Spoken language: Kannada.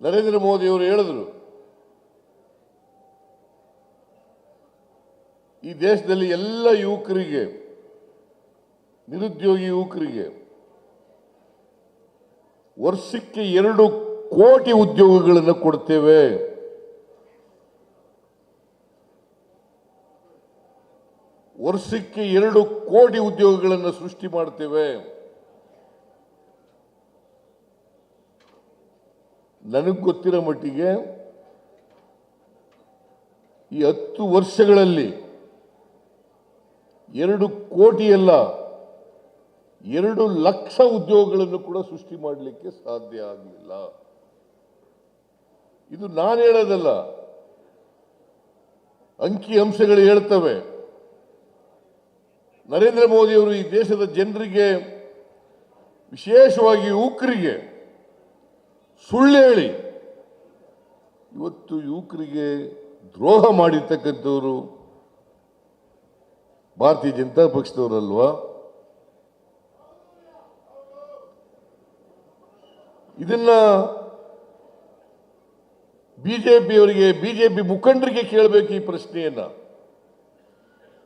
ನರೇಂದ್ರ ಮೋದಿ ಅವರು ಹೇಳಿದ್ರು, ಈ ದೇಶದಲ್ಲಿ ಎಲ್ಲ ಯುವಕರಿಗೆ, ನಿರುದ್ಯೋಗಿ ಯುವಕರಿಗೆ ವರ್ಷಕ್ಕೆ ಎರಡು ಕೋಟಿ ಉದ್ಯೋಗಗಳನ್ನು ಕೊಡ್ತೇವೆ. ವರ್ಷಕ್ಕೆ ಎರಡು ಕೋಟಿ ಉದ್ಯೋಗಗಳನ್ನು ಸೃಷ್ಟಿ ಮಾಡ್ತೇವೆ. ನನಗೆ ಗೊತ್ತಿರೋ ಮಟ್ಟಿಗೆ ಈ ಹತ್ತು ವರ್ಷಗಳಲ್ಲಿ ಎರಡು ಕೋಟಿ ಅಲ್ಲ ಎರಡು ಲಕ್ಷ ಉದ್ಯೋಗಗಳನ್ನು ಕೂಡ ಸೃಷ್ಟಿ ಮಾಡಲಿಕ್ಕೆ ಸಾಧ್ಯ ಆಗಲಿಲ್ಲ. ಇದು ನಾನು ಹೇಳೋದಲ್ಲ. ಅಂಕಿ ಅಂಶಗಳು ಹೇಳ್ತವೆ. ನರೇಂದ್ರ ಮೋದಿಯವರು ಈ ದೇಶದ ಜನರಿಗೆ, ವಿಶೇಷವಾಗಿ ಯುವಕರಿಗೆ ಸುಳ್ಳು ಹೇಳಿ. ಇವತ್ತು ಯುವಕರಿಗೆ ದ್ರೋಹ ಮಾಡಿರ್ತಕ್ಕಂಥವರು ಭಾರತೀಯ ಜನತಾ ಪಕ್ಷದವರಲ್ವಾ? ಇದನ್ನ ಬಿಜೆಪಿಯವರಿಗೆ, ಬಿಜೆಪಿ ಮುಖಂಡರಿಗೆ ಕೇಳಬೇಕು ಈ ಪ್ರಶ್ನೆಯನ್ನ.